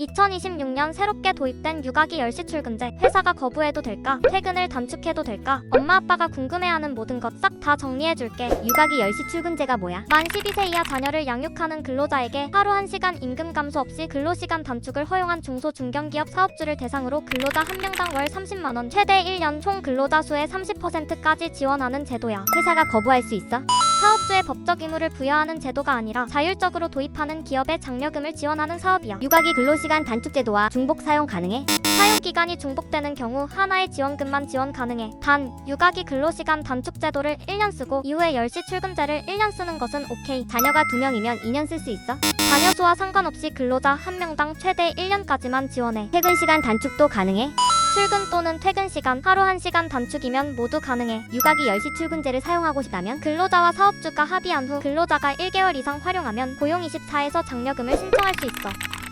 2026년 새롭게 도입된 육아기 10시 출근제 회사가 거부해도 될까? 퇴근을 단축해도 될까? 엄마 아빠가 궁금해하는 모든 것 싹 다 정리해줄게 육아기 10시 출근제가 뭐야? 만 12세 이하 자녀를 양육하는 근로자에게 하루 1시간 임금 감소 없이 근로시간 단축을 허용한 중소 중견기업 사업주를 대상으로 근로자 한 명당 월 30만원 최대 1년 총 근로자 수의 30%까지 지원하는 제도야 회사가 거부할 수 있어? 사업주의 법적 의무를 부여하는 제도가 아니라 자율적으로 도입하는 기업의 장려금을 지원하는 사업이야 육아기 근로시간 단축 제도와 중복 사용 가능해? 사용 기간이 중복되는 경우 하나의 지원금만 지원 가능해. 단, 육아기 근로시간 단축 제도를 1년 쓰고 이후에 10시 출근제를 1년 쓰는 것은 오케이. 자녀가 2명이면 2년 쓸 수 있어? 자녀 수와 상관없이 근로자 1명당 최대 1년까지만 지원해. 퇴근 시간 단축도 가능해? 출근 또는 퇴근 시간 하루 1시간 단축이면 모두 가능해. 육아기 10시 출근제를 사용하고 싶다면 근로자와 사업주가 합의한 후 근로자가 1개월 이상 활용하면 고용 24에서 장려금을 신청할 수 있어.